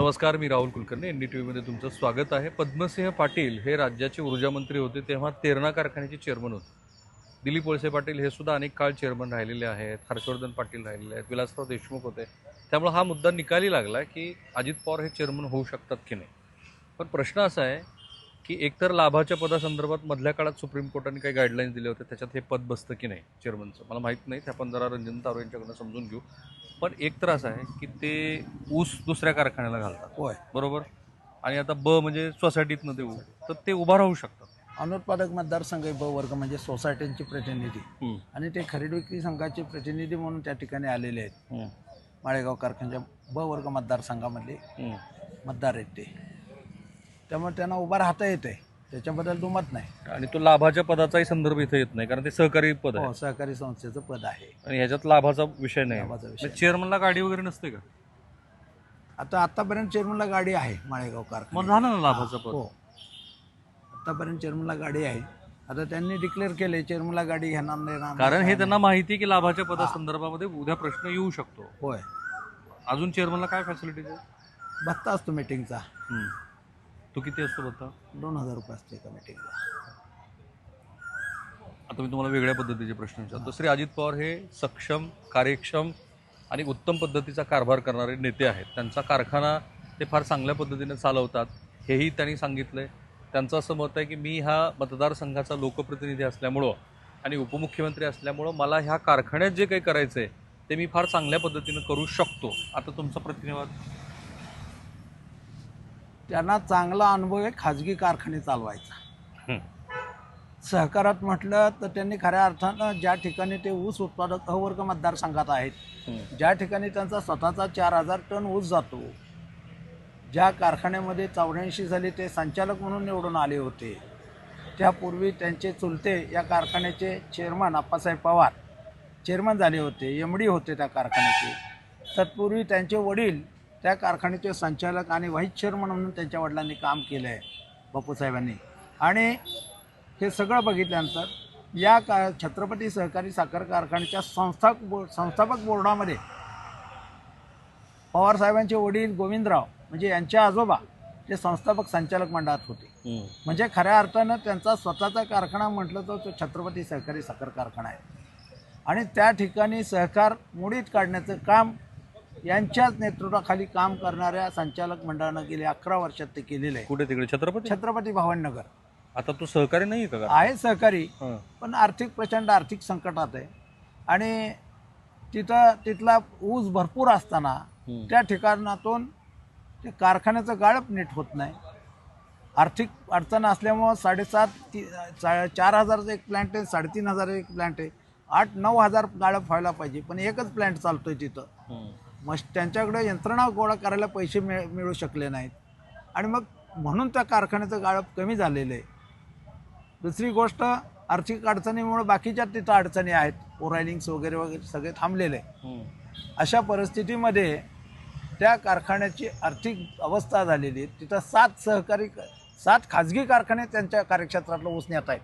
नमस्कार मी Rahul Kulkarni N D T व्हीमध्ये तुमचं स्वागत आहे. पद्मसिंह पाटील हे राज्याचे ऊर्जा मंत्री होते तेव्हा तेरणा कारखान्याचे चेअरमन होते. दिलीप वळसे पाटील हे सुद्धा अनेक काळ चेअरमन राहिलेले आहेत हर्षवर्धन पाटील राहिलेले आहेत विलासराव देशमुख होते. त्यामुळे हा मुद्दा निकाली लागला की अजित पवार हे चेअरमन होऊ शकतात की नाही? पण प्रश्न असा आहे की एकतर लाभाच्या पदासंदर्भात मधल्या काळात सुप्रीम कोर्टाने काही गाईडलाईन्स दिले होते त्याच्यात हे पद बसतं की नाही चेअरमनचं मला माहीत नाही ते आपण जरा रंजन तारो यांच्याकडनं समजून घेऊ. पण एक तर असं आहे की ते ऊस दुसऱ्या कारखान्याला घालतात. होय. बरोबर? आणि आता ब म्हणजे सोसायटीतनं देऊ तर ते उभा राहू शकतात. अनुत्पादक मतदारसंघ ब वर्ग म्हणजे सोसायट्यांचे प्रतिनिधी. आणि ते खरेदी विक्री संघाचे प्रतिनिधी म्हणून त्या ठिकाणी आलेले आहेत. माळेगाव कारखान्याच्या ब वर्ग मतदारसंघामधले मतदार आहेत ते. त्यामुळे त्यांना उभा राहता येते त्याच्याबद्दल दुमत नाही. आणि तो लाभाच्या पदाचाही संदर्भ इथे येत नाही कारण ते सहकारी पद आहे. हो सहकारी संस्थेचं पद आहे. आणि ह्याच्यात लाभाचा विषय नाही. लाभाचा विषय. चेअरमनला गाडी वगैरे नसते का? आता आतापर्यंत चेअरमनला गाडी आहे माळेगाव मग कारखाना झालं ना लाभाचं पद? हो. आतापर्यंत चेअरमनला गाडी आहे. आता त्यांनी डिक्लेअर केले चेअरमनला गाडी घेणार नाही कारण हे त्यांना माहिती आहे की लाभाच्या पदासंदर्भामध्ये उद्या प्रश्न येऊ शकतो. होय. अजून चेअरमनला काय फॅसिलिटीज आहे भत्ता असतो मीटिंगचा हम्म. तो किती असतो बघता? दोन हजार रुपये असते एका मीटिंगला आता मी तुम्हाला वेगळ्या पद्धतीचे प्रश्न विचारतो. श्री अजित पवार हे सक्षम कार्यक्षम आणि उत्तम पद्धतीचा कारभार करणारे नेते आहेत. त्यांचा कारखाना ते फार चांगल्या पद्धतीने चालवतात हेही त्यांनी सांगितलंय. त्यांचं असं मत आहे की मी हा मतदारसंघाचा लोकप्रतिनिधी असल्यामुळं आणि उपमुख्यमंत्री असल्यामुळं मला ह्या कारखान्यात जे काही करायचं आहे ते मी फार चांगल्या पद्धतीनं करू शकतो. आता तुमचा प्रतिनिवाद त्यांना चांगला अनुभव आहे खाजगी कारखाने चालवायचा. सहकारात म्हटलं तर त्यांनी खऱ्या अर्थानं ज्या ठिकाणी ते ऊस उत्पादक अवर्ग मतदारसंघात आहेत ज्या ठिकाणी त्यांचा स्वतःचा चार हजार टन ऊस जातो ज्या कारखान्यामध्ये चौऱ्याऐंशी साली ते संचालक म्हणून निवडून आले होते. त्यापूर्वी त्यांचे चुलते या कारखान्याचे चेअरमन अप्पासाहेब पवार चेअरमन झाले होते एम डी होते त्या कारखान्याचे. तत्पूर्वी त्यांचे वडील त्या कारखान्याचे संचालक आणि व्हाईस चेअरमन म्हणून त्यांच्या वडिलांनी काम केलं आहे बापूसाहेबांनी आणि हे सगळं बघितल्यानंतर या का छत्रपती सहकारी साखर कारखान्याच्या संस्थापक बो संस्थापक बोर्डामध्ये पवारसाहेबांचे वडील गोविंदराव म्हणजे यांचे आजोबा ते संस्थापक संचालक मंडळात होते. म्हणजे खऱ्या अर्थानं त्यांचा स्वतःचा कारखाना म्हटलं तर तो छत्रपती सहकारी साखर कारखाना आहे. आणि त्या ठिकाणी सहकार मोडीत काढण्याचं काम यांच्याच नेतृत्वाखाली काम करणाऱ्या संचालक मंडळानं गेले अकरा वर्षात ते केलेलं आहे. कुठे तिकडे? छत्रपती? छत्रपती भवानीनगर. आता तो सहकारी नाही का? आहे सहकारी हं. पण आर्थिक प्रचंड आर्थिक संकटात आहे. आणि तिथं तिथला ऊस भरपूर असताना हं. त्या ठिकाणातून ते कारखान्याचं गाळप नीट होत नाही. आर्थिक अडचण असल्यामुळं साडेसात ती चा- चार हजारचं एक प्लॅन्ट आहे साडेतीन हजार एक प्लॅन्ट आहे. आठ नऊ हजार गाळप व्हायला पाहिजे पण एकच प्लॅन्ट चालतोय तिथं. हं. मग त्यांच्याकडे यंत्रणा गोळा करायला पैसे मिळ मिळू शकले नाहीत. आणि मग म्हणून त्या कारखान्याचं गाळप कमी झालेलं आहे. दुसरी गोष्ट आर्थिक अडचणीमुळे बाकीच्या तिथं अडचणी आहेत. ओरायलिंग्स वगैरे वगैरे सगळे थांबलेले आहे हं. अशा परिस्थितीमध्ये त्या कारखान्याची आर्थिक अवस्था झालेली आहे. तिथं सात सहकारी सात खाजगी कारखाने त्यांच्या कार्यक्षेत्रातलं नेत आहेत.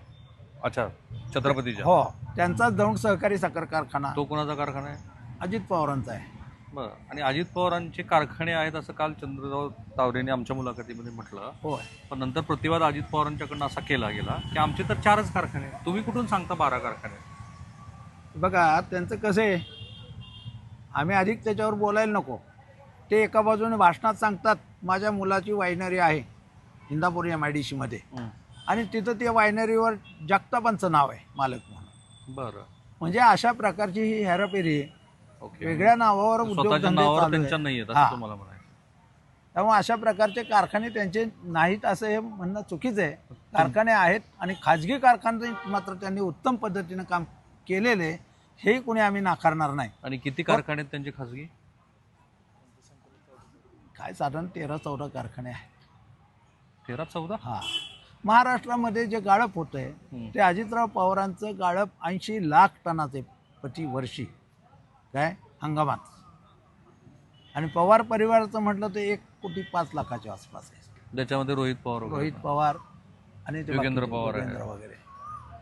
अच्छा छत्रपतीच्या. हो त्यांचाच दौंड सहकारी साखर कारखाना. तो कोणाचा कारखाना आहे? अजित पवारांचा आहे. बरं. आणि अजित पवारांचे कारखाने आहेत असं काल चंद्रराव तावरेने आमच्या मुलाखतीमध्ये म्हटलं. होय. पण नंतर प्रतिवाद अजित पवारांच्याकडनं असा केला गेला की आमचे तर चारच कारखाने आहेत. तुम्ही कुठून सांगता बारा कारखाने बघा त्यांचं कसं आहे? आम्ही अधिक त्याच्यावर बोलायला नको. ते एका बाजूने भाषणात सांगतात माझ्या मुलाची वायनरी आहे इंदापूर एम आय डी सीमध्ये आणि तिथं त्या वायनरीवर जगतापांचं नाव आहे मालक म्हणून. बरं. म्हणजे अशा प्रकारची ही हेराफेरी आहे. वेगळ्या नावावर स्वतःच्या उद्योगधंदे नावावर चालू त्यांच्या. नाही हा. असं तुम्हाला म्हणायचं त्यामुळे अशा प्रकारचे कारखाने त्यांचे नाहीत असं हे म्हणणं चुकीचं आहे. कारखाने आहेत आणि खाजगी कारखाने मात्र त्यांनी उत्तम पद्धतीनं काम केलेलं हेही कोणी आम्ही नाकारणार नाही. आणि किती कारखाने आहेत त्यांचे खासगी काय साधारण तेरा चौदा कारखाने आहेत. तेरा चौदा? हा. महाराष्ट्रामध्ये जे गाळप होतं आहे हम्म. ते अजितराव पवारांचं गाळप ऐंशी लाख टनाचे प्रति वर्षी. काय? हंगामात. आणि पवार परिवाराचं म्हटलं तर एक कोटी पाच लाखाच्या आसपास आहे. ज्याच्यामध्ये रोहित पवार वगैरे रोहित पवार आणि ते योगेंद्र पवार आहे. योगेंद्र वगैरे.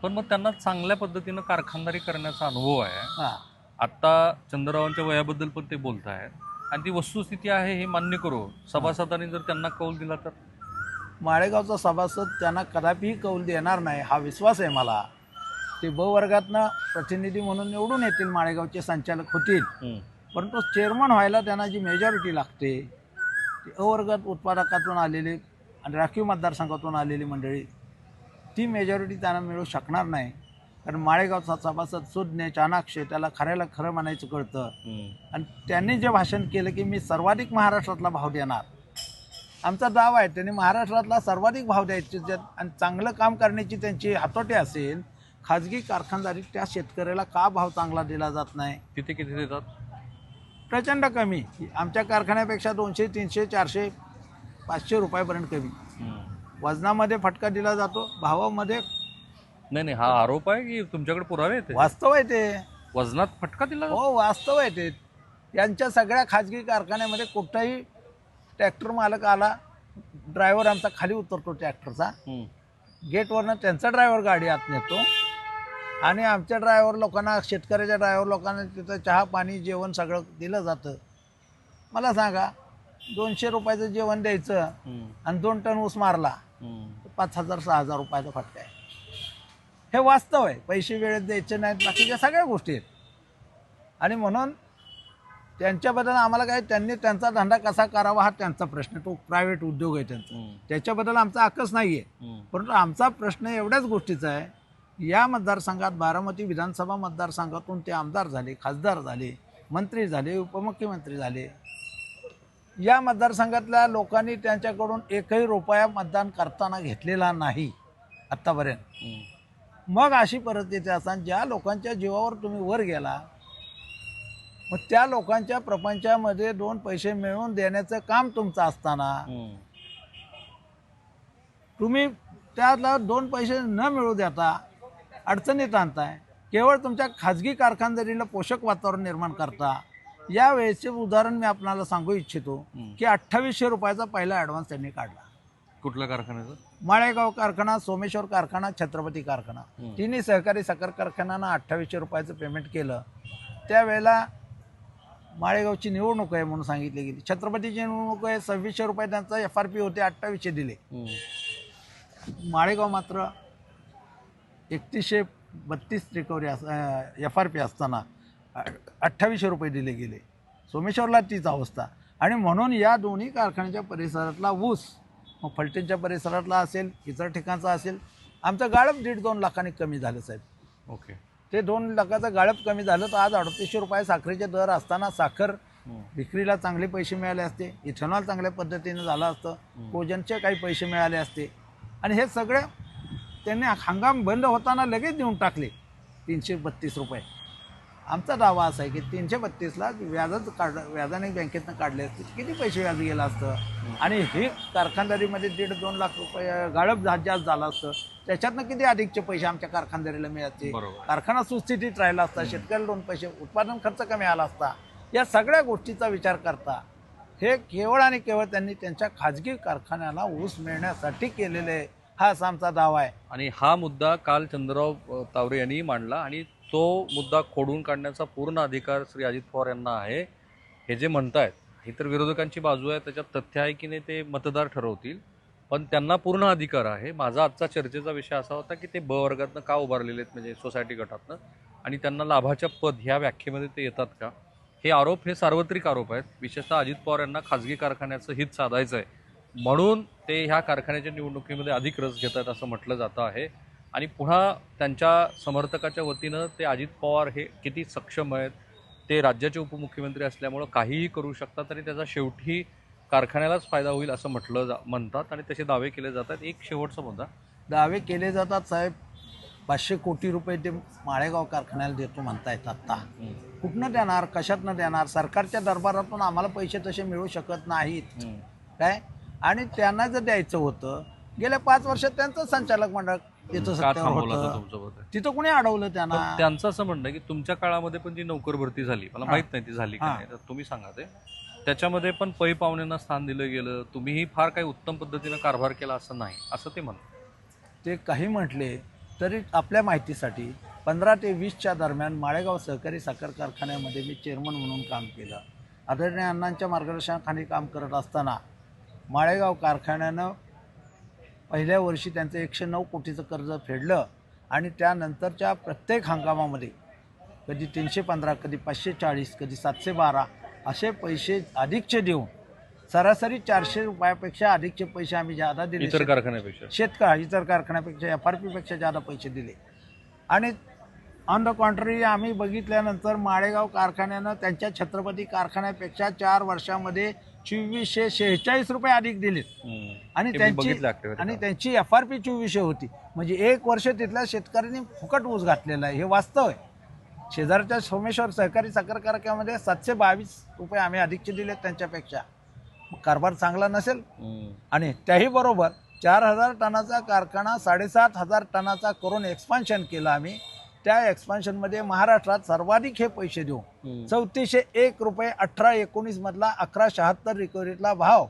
पण मग त्यांना चांगल्या पद्धतीनं कारखानदारी करण्याचा अनुभव आहे. हा. आता चंद्ररावांच्या वयाबद्दल पण ते बोलत आहेत आणि ती वस्तुस्थिती आहे हे मान्य करू. सभासदांनी जर त्यांना कौल दिला तर? माळेगावचा सभासद त्यांना कदापिही कौल देणार नाही हा विश्वास आहे मला. ते ब वर्गातनं प्रतिनिधी म्हणून निवडून येतील माळेगावचे संचालक होतील. परंतु चेअरमन व्हायला त्यांना जी मेजॉरिटी लागते ती अ वर्गात उत्पादकातून आलेली आणि राखीव मतदारसंघातून आलेली मंडळी ती मेजॉरिटी त्यांना मिळू शकणार नाही कारण माळेगावचा सभासद सुज्ञ चाणाक्ष त्याला खऱ्याला खरं म्हणायचं कळतं. आणि त्यांनी जे भाषण केलं की मी सर्वाधिक महाराष्ट्रातला भाव देणार आमचा दाव आहे त्यांनी महाराष्ट्रातला सर्वाधिक भाव द्यायचे आणि चांगलं काम करण्याची त्यांची हातोटी असेल खाजगी कारखानदारी त्या शेतकऱ्याला का भाव चांगला दिला जात नाही तिथे किती देतात प्रचंड कमी आमच्या कारखान्यापेक्षा दोनशे तीनशे चारशे पाचशे रुपयापर्यंत कमी. वजनामध्ये फटका दिला जातो भावामध्ये नाही नाही हा आरोप आहे की तुमच्याकडे पुरावे आहेत? वास्तव आहे ते वजनात फटका दिला जातो? हो वास्तव आहे ते यांच्या सगळ्या खाजगी कारखान्यामध्ये कुठलाही ट्रॅक्टर मालक आला ड्रायव्हर आमचा खाली उतरतो ट्रॅक्टरचा हम्म. गेटवरनं त्यांचा ड्रायव्हर गाडी आत नेतो आणि आमच्या ड्रायव्हर लोकांना शेतकऱ्याच्या ड्रायव्हर लोकांना तिथं चहा पाणी जेवण सगळं दिलं जातं. मला सांगा दोनशे रुपयाचं जेवण द्यायचं. आणि दोन टन ऊस मारला पाच हजार सहा हजार रुपयाचा फटका आहे. हे वास्तव आहे. पैसे वेळेत द्यायचे नाहीत बाकीच्या सगळ्या गोष्टी आहेत. आणि म्हणून त्यांच्याबद्दल आम्हाला काय त्यांनी त्यांचा धंदा कसा करावा हा त्यांचा प्रश्न तो प्रायव्हेट उद्योग आहे त्यांचा. त्याच्याबद्दल आमचा हक्कच नाही आहे. परंतु आमचा प्रश्न एवढ्याच गोष्टीचा आहे या मतदारसंघात बारामती विधानसभा मतदारसंघातून ते आमदार झाले खासदार झाले मंत्री झाले उपमुख्यमंत्री झाले या मतदारसंघातल्या लोकांनी त्यांच्याकडून एकही रुपया मतदान करताना घेतलेला नाही आत्तापर्यंत. मग अशी परिस्थिती असताना ज्या लोकांच्या जीवावर तुम्ही वर गेला मग त्या लोकांच्या प्रपंचामध्ये दोन पैसे मिळवून देण्याचं काम तुमचं असताना. तुम्ही त्याला दोन पैसे न मिळू देता अडचणीत आणताय. केवळ तुमच्या खाजगी कारखानदारीला पोषक वातावरण निर्माण करता. या वेळेचे उदाहरण मी आपल्याला सांगू इच्छितो. की अठ्ठावीसशे रुपयाचा पहिला ॲडव्हान्स त्यांनी काढला. कुठल्या कारखान्याचं? माळेगाव कारखाना सोमेश्वर कारखाना छत्रपती कारखाना. तिन्ही सहकारी साखर कारखान्यांना अठ्ठावीसशे रुपयाचं पेमेंट केलं. त्यावेळेला माळेगावची निवडणूक आहे म्हणून सांगितली गेली. छत्रपतीची निवडणूक आहे सव्वीसशे रुपये त्यांचा एफ आर पी होते अठ्ठावीसशे दिले. माळेगाव मात्र एकतीसशे बत्तीस रिकव्हरी अस एफ आर पी असताना अठ्ठावीसशे रुपये दिले गेले. सोमेश्वरला तीच अवस्था. आणि म्हणून या दोन्ही कारखान्याच्या परिसरातला ऊस मग फलटणच्या परिसरातला असेल इतर ठिकाणचा असेल आमचं गाळप दीड दोन लाखांनी कमी झालं साहेब. ओके. ते दोन लाखाचं गाळप कमी झालं तर आज अडतीसशे रुपये साखरेचे दर असताना साखर हम्म. विक्रीला चांगले पैसे मिळाले असते इथेनॉल चांगल्या पद्धतीने झालं असतं कोजनचे काही पैसे मिळाले असते. आणि हे सगळे त्यांनी हंगाम बंद होताना लगेच देऊन टाकले. तीनशे बत्तीस रुपये. आमचा दावा असा आहे की तीनशे बत्तीसला व्याजच काढ व्याजाने बँकेतनं काढले असते. किती पैसे व्याज गेलं असतं? आणि हे कारखानदारीमध्ये दीड दोन लाख रुपये गाळप जास्त झालं असतं. त्याच्यातनं किती अधिकचे पैसे आमच्या कारखानदारीला मिळायचे? बरोबर. कारखाना सुस्थितीत राहिला असता शेतकऱ्याला दोन पैसे उत्पादन खर्च कमी आला असता. या सगळ्या गोष्टीचा विचार करता हे केवळ आणि केवळ त्यांनी त्यांच्या खाजगी कारखान्याला ऊस मिळण्यासाठी केलेले हाच हा आमचा दावा आहे. आणि हा मुद्दा काल चंद्रराव तावरे यांनी मांडला आणि तो मुद्दा खोडून काढण्याचा पूर्ण अधिकार श्री अजित पवार यांना आहे हे जे म्हणतायत. ही तर विरोधकांची बाजू आहे त्याच्यात तथ्य आहे की नाही ते मतदार ठरवतील. पण त्यांना पूर्ण अधिकार आहे. माझा आजचा चर्चेचा विषय असा होता की ते ब वर्गातनं का उभारलेले आहेत म्हणजे सोसायटी गटातनं? आणि त्यांना लाभाच्या पद ह्या व्याख्येमध्ये ते येतात का? हे आरोप हे सार्वत्रिक आरोप आहेत. विशेषतः अजित पवार यांना खाजगी कारखान्याचं हित साधायचं आहे. म्हणून ते ह्या कारखान्याच्या निवडणुकीमध्ये अधिक रस घेत आहेत असं म्हटलं जातं आहे. आणि पुन्हा त्यांच्या समर्थकाच्या वतीनं ते अजित पवार हे किती सक्षम आहेत ते राज्याचे उपमुख्यमंत्री असल्यामुळं काहीही करू शकतात आणि त्याचा शेवटी कारखान्यालाच फायदा होईल असं म्हटलं जा म्हणतात. आणि तसे दावे केले जातात. एक शेवटचा मुद्दा दावे केले जातात साहेब. पाचशे कोटी रुपये ते माळेगाव कारखान्याला देतो म्हणतायत आत्ता. कुठनं देणार कशातनं देणार? सरकारच्या दरबारातून आम्हाला पैसे तसे मिळू शकत नाहीत. काय? आणि त्यांना जर द्यायचं होतं गेल्या पाच वर्षात त्यांचं संचालक मंडळ तिथं का सत्तेवर थांबवलं असं होतं तुमचं तिथं कुणी अडवलं पण त्यांना त्यांचं असं म्हणणं आहे की तुमच्या काळामध्ये पण जी नोकर भरती झाली मला. माहीत नाही ती झाली का हा. नाही तर तुम्ही सांगा ते. त्याच्यामध्ये पण पै पाहुण्यांना स्थान दिलं गेलं तुम्हीही फार काही उत्तम पद्धतीनं कारभार केला असं नाही असं ते म्हणतात. ते काही म्हटले तरी आपल्या माहितीसाठी पंधरा ते वीसच्या दरम्यान माळेगाव सहकारी साखर कारखान्यामध्ये मी चेअरमन म्हणून काम केलं. आदरणीय अण्णांच्या मार्गदर्शनाखाली काम करत असताना माळेगाव कारखान्यानं पहिल्या वर्षी त्यांचं एकशे नऊ कोटीचं कर्ज फेडलं आणि त्यानंतरच्या प्रत्येक हंगामामध्ये कधी तीनशे पंधरा कधी पाचशे चाळीस कधी सातशे बारा असे पैसे अधिकचे देऊन सरासरी चारशे रुपयापेक्षा अधिकचे पैसे आम्ही जादा दिले. इतर कारखान्यापेक्षा. शेतकरी इतर कारखान्यापेक्षा एफ आर पीपेक्षा जादा पैसे दिले. आणि ऑन द कॉन्ट्ररी आम्ही बघितल्यानंतर माळेगाव कारखान्यानं त्यांच्या छत्रपती कारखान्यापेक्षा चार वर्षामध्ये चोवीसशे शेहेचाळीस रुपये अधिक दिलेत. आणि त्यांची. आणि त्यांची एफ आर पी चोवीसशे होती. म्हणजे एक वर्ष तिथल्या शेतकऱ्यांनी फुकट ऊस घातलेला आहे. हे वास्तव आहे. शेजारच्या सोमेश्वर सहकारी साखर कारखान्यामध्ये सातशे बावीस रुपये आम्ही अधिकचे दिलेत त्यांच्यापेक्षा. कारभार चांगला नसेल. आणि त्याही बरोबर चार हजार टनाचा कारखाना साडेसात हजार टनाचा करून एक्सपान्शन केलं आम्ही. त्या एक्सपान्शनमध्ये महाराष्ट्रात सर्वाधिक हे पैसे देऊ. चौतीसशे एक रुपये अठरा एकोणीस मधला अकरा शहात्तर रिकव्हरीतला भाव.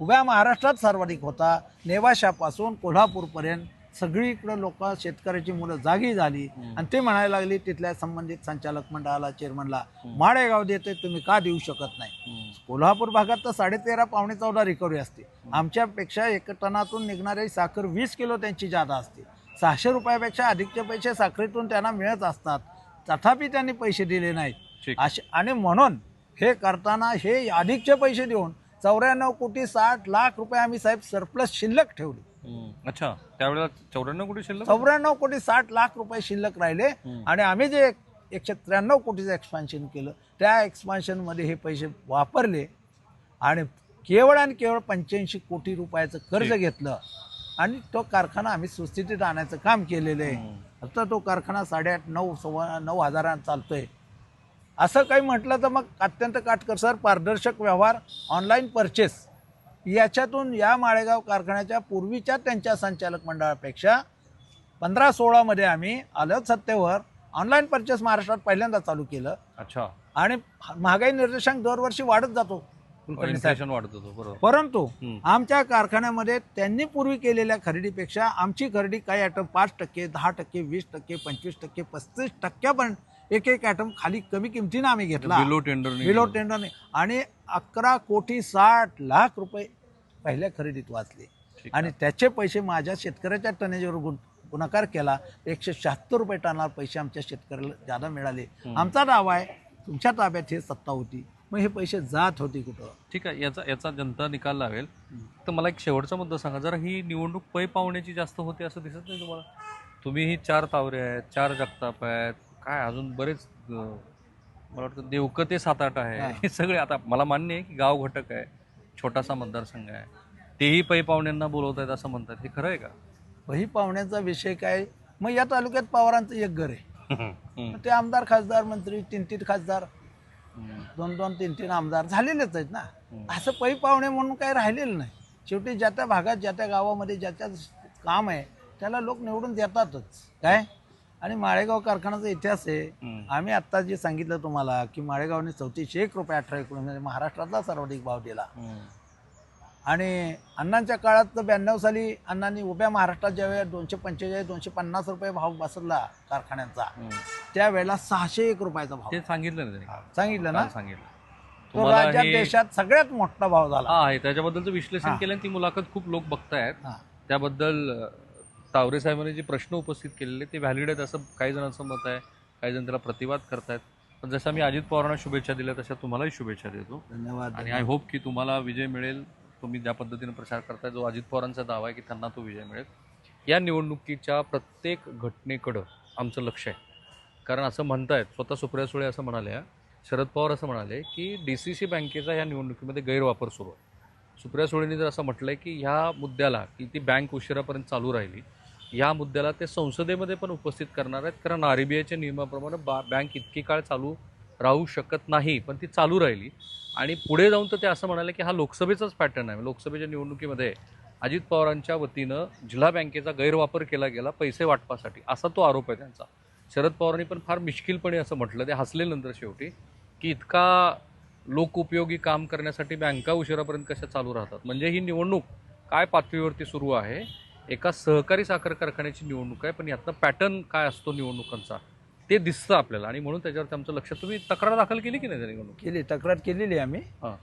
उभ्या महाराष्ट्रात सर्वाधिक होता. नेवाशापासून कोल्हापूरपर्यंत सगळीकडे लोक शेतकऱ्याची मुलं जागी झाली. आणि ते म्हणायला लागली तिथल्या संबंधित संचालक मंडळाला चेअरमनला माळेगाव देते तुम्ही का देऊ शकत नाही. कोल्हापूर भागात तर साडेतेरा पावणे चौदा रिकव्हरी असते. आमच्यापेक्षा एक टनातून निघणारी साखर वीस किलो त्यांची जादा असते. सहाशे रुपयापेक्षा अधिकचे पैसे साखरेतून त्यांना मिळत असतात तथापि त्यांनी पैसे दिले नाहीत. असे आणि म्हणून हे करताना हे अधिकचे पैसे देऊन चौऱ्याण्णव कोटी साठ लाख रुपये आम्ही साहेब सरप्लस शिल्लक ठेवले. अच्छा त्यावेळेला चौऱ्याण्णव कोटी शिल्लक चौऱ्याण्णव कोटी साठ लाख रुपये शिल्लक राहिले. आणि आम्ही जे एक- एकशे त्र्याण्णव कोटीचं एक्सपान्शन केलं त्या एक्सपान्शनमध्ये हे पैसे वापरले आणि केवळ आणि केवळ पंच्याऐंशी कोटी रुपयाचं कर्ज. घेतलं आणि तो कारखाना आम्ही सुस्थितीत आणायचं काम केलेलं आहे. आता तो कारखाना साडेआठ नऊ सव्वा नऊ हजारांत चालतोय. असं काही म्हटलं तर मग अत्यंत काटकसर पारदर्शक व्यवहार ऑनलाईन परचेस याच्यातून या माळेगाव कारखान्याच्या पूर्वीच्या त्यांच्या संचालक मंडळापेक्षा पंधरा सोळामध्ये आम्ही आलं सत्तेवर. ऑनलाईन परचेस महाराष्ट्रात पहिल्यांदा चालू केलं. अच्छा. आणि महागाई निर्देशांक दरवर्षी वाढत जातो. कुलकर्णी साहेब इन्फ्लेशन वाढत होतो बरोबर. परंतु. आमच्या कारखान्यामध्ये त्यांनी पूर्वी केलेल्या खरेदीपेक्षा आमची खरेदी काही आयटम पाच टक्के दहा टक्के वीस टक्के पंचवीस टक्के पस्तीस टक्क्यापर्यंत एक एक आयटम खाली कमी किमतीनं आम्ही घेतला. बिलो टेंडर बिलो टेंडरने आणि अकरा कोटी साठ लाख रुपये पहिल्या खरेदीत वाचले. आणि त्याचे पैसे माझ्या शेतकऱ्याच्या टनेजवर गुण गुणाकार केला. एकशे शहात्तर रुपये टनाला पैसे आमच्या शेतकऱ्याला जादा मिळाले. आमचा दावा आहे तुमच्या ताब्यात हे सत्ता होती. मग हे पैसे जात होते कुठं? ठीक आहे याचा याचा जनता निकाल लावेल. तर मला एक शेवटचा मुद्दा सांगा. जरा ही निवडणूक पै पावण्याची जास्त होते असं दिसत नाही तुम्हाला? तुम्ही ही चार तावरे आहेत चार जगताप आहेत. काय अजून बरेच मला वाटतं देवकं ते सात आठ आहे. हा. सगळे आता मला मान्य आहे की गाव घटक आहे छोटासा मतदारसंघ आहे. तेही पै पाहुण्यांना बोलवत आहेत असं म्हणतात. हे खरं आहे का? वही पाहुण्याचा विषय काय? मग या तालुक्यात पवारांचं एक घर आहे. ते आमदार खासदार मंत्री तीन तीन खासदार. दोन दोन तीन तीन आमदार झालेलेच आहेत ना हम्म. असं पै पाहुणे म्हणून काही राहिलेलं नाही शेवटी ज्या त्या भागात ज्या त्या गावामध्ये ज्याच्या काम आहे त्याला लोक निवडून देतातच काय आणि माळेगाव कारखान्याचा इतिहास आहे. आम्ही आत्ता जे सांगितलं तुम्हाला की माळेगावने चौतीसशे एक रुपये अठरा एकोणीस महाराष्ट्रातला सर्वाधिक भाव दिला. आणि अण्णांच्या काळात तर ब्याण्णव साली अण्णांनी उभ्या महाराष्ट्रात ज्यावेळेस दोनशे पंचेचाळीस दोनशे पन्नास रुपये भाव बसरला कारखान्यांचा. त्यावेळेला सहाशे एक रुपयाचा भाव. ते सांगितलं ना सांगितलं ना? सांगितलं. तो राज्यात देशात सगळ्यात मोठा भाव झाला. आहे त्याच्याबद्दलचं विश्लेषण. केलं आणि ती मुलाखत खूप लोक बघतायत. त्याबद्दल तावरे साहेबांनी जे प्रश्न उपस्थित केलेले ते व्हॅलिड आहेत असं काही जणांचं मत आहे. काही जण त्याला प्रतिवाद करतायत. पण जसं मी अजित पवारांना शुभेच्छा दिल्या तशा तुम्हालाही शुभेच्छा देतो. धन्यवाद. आणि आय होप की तुम्हाला विजय मिळेल. तुम्ही ज्या पद्धतीने प्रचार करताय जो अजित पवारांचा दावा आहे की त्यांना तो विजय मिळेल. या निवडणुकीच्या प्रत्येक घटनेकडं आमचं लक्ष आहे. कारण असं म्हणतायत स्वतः सुप्रिया सुळे असं म्हणाल्या शरद पवार असं म्हणाले की डी सी सी बँकेचा या निवडणुकीमध्ये गैरवापर सुरू आहे. सुप्रिया सुळेंनी जर असं म्हटलं आहे की ह्या मुद्द्याला की ती बँक उशिरापर्यंत चालू राहिली या मुद्द्याला ते संसदेमध्ये पण उपस्थित करणार आहेत. कारण आर बी आयच्या नियमाप्रमाणे बा बँक इतकी काळ चालू राहू शकत नाही पण ती चालू राहिली. आणि पुढे जाऊन तर ते असं म्हणाले की हा लोकसभेचाच पॅटर्न आहे. लोकसभेच्या निवडणुकीमध्ये अजित पवारांच्या वतीनं जिल्हा बँकेचा गैरवापर केला गेला पैसे वाटपासाठी. असा तो आरोप आहे त्यांचा. शरद पवारांनी पण फार मिश्किलपणे असं म्हटलं. ते हसले नंतर शेवटी की इतका लोकउपयोगी काम करण्यासाठी बँका उशिरापर्यंत कशा चालू राहतात? म्हणजे ही निवडणूक काय पातळीवरती सुरू आहे? एका सहकारी साखर कारखान्याची निवडणूक आहे पण यातनं पॅटर्न काय असतो निवडणुकांचा? ते दिसतं आपल्याला. आणि म्हणून त्याच्यावरती आमचं लक्ष. तुम्ही तक्रार दाखल केली की नाही त्या निवडणूक केली तक्रार केलेली आहे आम्ही. हां.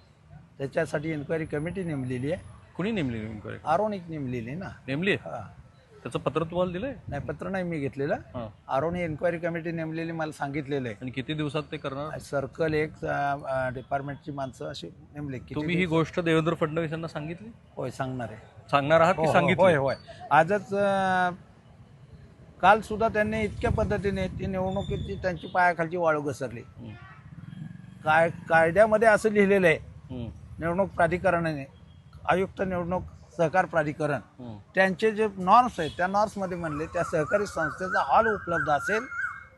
त्याच्यासाठी इन्क्वायरी कमिटी नेमलेली आहे. कुणी नेमली इन्क्वायरी आरोनिक नेमलेली ना. नेमली? आहे? हा. त्याचं पत्र तुम्हाला दिलंय? नाही पत्र नाही मी घेतलेलं. हां. आरोनी इन्क्वायरी कमिटी नेमलेली मला सांगितलेलं आहे. आणि किती दिवसात ते करणार? सर्कल एक डिपार्टमेंटची माणसं अशी नेमले किती तुम्ही ही गोष्ट देवेंद्र फडणवीस यांना सांगितली? होय सांगणार आहे. सांगणार आहात हो, की हो, सांगितलं? होय होय. आजच अं, काल सुद्धा त्यांनी इतक्या पद्धतीने ती निवडणुकीची त्यांची पायाखालची वाळू घसरली. काय कायद्यामध्ये असं लिहिलेलं आहे. निवडणूक प्राधिकरणाने आयुक्त निवडणूक सहकार प्राधिकरण त्यांचे जे नॉर्म्स आहेत त्या नॉर्म्समध्ये म्हणले त्या सहकारी संस्थेचा हॉल उपलब्ध असेल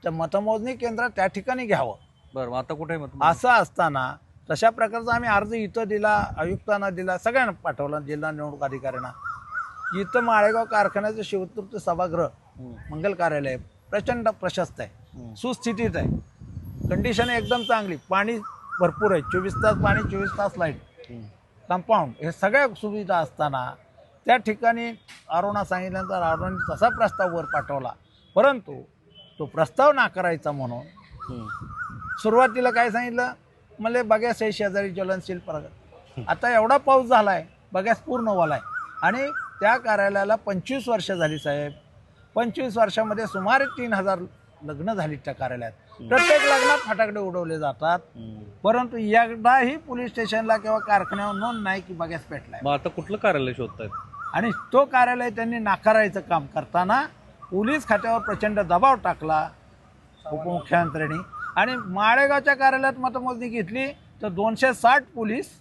तर मतमोजणी केंद्र त्या ठिकाणी घ्यावं. बरं आता कुठे असं असताना तशा प्रकारचा आम्ही अर्ज इथं दिला आयुक्तांना दिला सगळ्यांना पाठवला जिल्हा निवडणूक अधिकाऱ्यांना. इथं माळेगाव कारखान्याचं शिवतृप्त सभागृह मंगल कार्यालय. प्रचंड प्रशस्त आहे. सुस्थितीत आहे. कंडिशन एकदम चांगली. पाणी भरपूर आहे. चोवीस तास पाणी चोवीस तास लाइट कंपाऊंड हे सगळ्या सुविधा असताना त्या ठिकाणी अरुणा सांगितल्यानंतर अरुणाने तसा प्रस्ताव वर पाठवला. परंतु तो प्रस्ताव नाकारायचा म्हणून सुरुवातीला काय सांगितलं? मला बघ्यास आहे शेजारी ज्वलनशील प्रकार आता एवढा पाऊस झाला आहे बघ्यास पूर्ण ओला आहे आणि त्या कार्यालयाला पंचवीस वर्ष झाली साहेब. पंचवीस वर्षामध्ये सुमारे तीन हजार लग्न झाली त्या कार्यालयात. प्रत्येक लग्नात फटाकडे उडवले जातात. परंतु एकदाही पोलीस स्टेशनला किंवा कारखान्यावर नोंद नाही की बघ्यास पेटलाय मग आता कुठलं कार्यालय शोधतायत? आणि तो कार्यालय त्यांनी नाकारायचं काम करताना पोलीस खात्यावर प्रचंड दबाव टाकला उपमुख्यमंत्र्यांनी. आणि माळेगावच्या कार्यालयात मतमोजणी घेतली तर दोनशे साठ पोलीस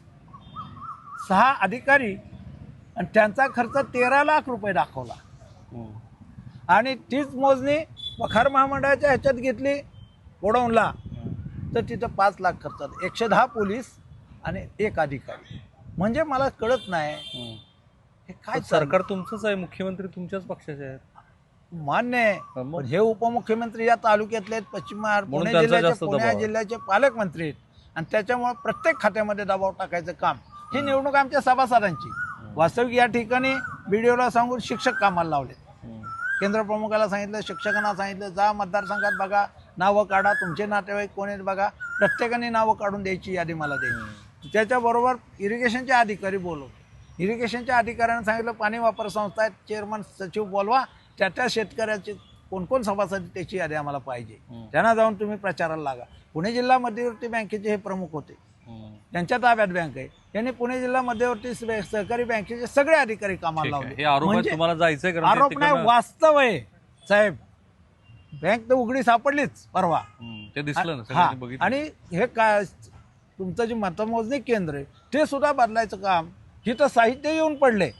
सहा अधिकारी आणि त्यांचा खर्च तेरा लाख रुपये दाखवला. आणि तीच मोजणी वखार महामंडळाच्या ह्याच्यात घेतली गोडाऊनला तर तिथं पाच लाख खर्च एकशे दहा पोलीस आणि एक अधिकारी. म्हणजे मला कळत नाही. हे काय सरकार तुमचंच आहे मुख्यमंत्री तुमच्याच पक्षाचे आहेत? मान्य आहे. हा उपमुख्यमंत्री या तालुक्यातले आहेत पश्चिम महाराष्ट्र पुणे जिल्ह्याचे पुणे. जिल्ह्याचे पालकमंत्री आहेत. आणि त्याच्यामुळे प्रत्येक खात्यामध्ये दबाव टाकायचं काम. ही निवडणूक आमच्या सभासदांची. वास्तविक या ठिकाणी बीडीओला सांगून शिक्षक कामाला लावले केंद्र प्रमुखाला सांगितलं शिक्षकांना सांगितलं जा मतदारसंघात बघा नावं काढा तुमचे नातेवाईक कोण आहेत बघा प्रत्येकाने नावं काढून द्यायची यादी मला द्यायची त्याच्याबरोबर इरिगेशनचे अधिकारी बोलवले इरिगेशनच्या अधिकाऱ्यांनी सांगितलं पाणी वापर संस्था आहेत चेअरमन सचिव बोलवा त्या त्या शेतकऱ्याचे कोण कोण सभासद त्याची यादी आम्हाला पाहिजे. त्यांना जाऊन तुम्ही प्रचाराला लागा. पुणे जिल्हा मध्यवर्ती बँकेचे हे प्रमुख होते. त्यांच्या ताब्यात बँक आहे. यांनी पुणे जिल्हा मध्यवर्ती सहकारी बँकेचे सगळे अधिकारी कामाला लावले. आरोप म्हणजे तुम्हाला जायचंय आरोप नाही वास्तव आहे. साहेब बँक तर उघडी सापडलीच परवा. ते दिसलं हा. आणि हे काय तुमचं जे मतमोजणी केंद्र आहे ते सुद्धा बदलायचं काम. जिथं साहित्य येऊन पडले.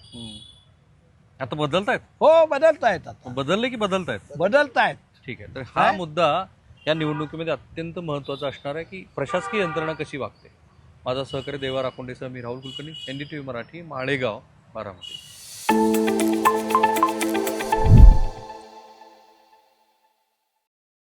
आता बदलतायत? हो बदलतायत आता. बदलले की बदलतायत? बदलतायत. ठीक आहे. तर हा मुद्दा या निवडणुकीमध्ये अत्यंत महत्त्वाचं असणार आहे की प्रशासकीय यंत्रणा कशी वागते? माझा सहकारी देवा राखोंडेसह मी Rahul Kulkarni N D T V Marathi Malegaon Baramati.